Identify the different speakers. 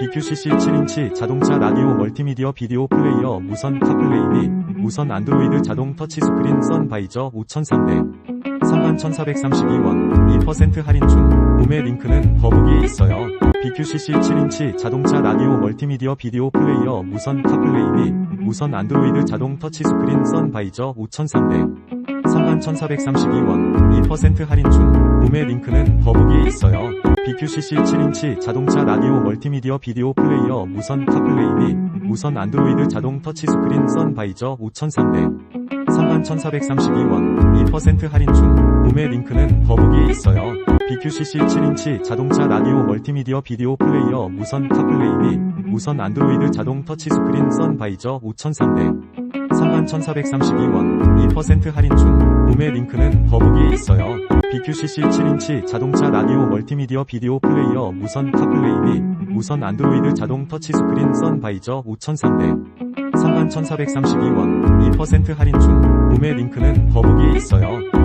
Speaker 1: BQCC 7인치 자동차 라디오 멀티미디어 비디오 플레이어 무선 카플레이 및 무선 안드로이드 자동 터치 스크린 썬바이저 5300 31,432원 2% 할인 중 구매 링크는 더보기에 있어요. BQCC 7인치 자동차 라디오 멀티미디어 비디오 플레이어 무선 카플레이 및 무선 안드로이드 자동 터치 스크린 썬바이저 5300 31,432원 2% 할인 중 구매 링크는 더보기에 있어요. BQCC 7인치 자동차 라디오 멀티미디어 비디오 플레이어 무선 카플레이 및 무선 안드로이드 자동 터치 스크린 썬바이저 5300 31,432원 2% 할인 중 구매 링크는 더보기에 있어요. BQCC 7인치 자동차 라디오 멀티미디어 비디오 플레이어 무선 카플레이 및 무선 안드로이드 자동 터치 스크린 썬바이저 5300 31,432원 2% 할인 중 구매 링크는 더보기에 있어요. BQCC 7인치 자동차 라디오 멀티미디어 비디오 플레이어 무선 카플레이 및 무선 안드로이드 자동 터치 스크린 썬바이저 5300 31,432원 2% 할인 중 구매 링크는 더보기에 있어요.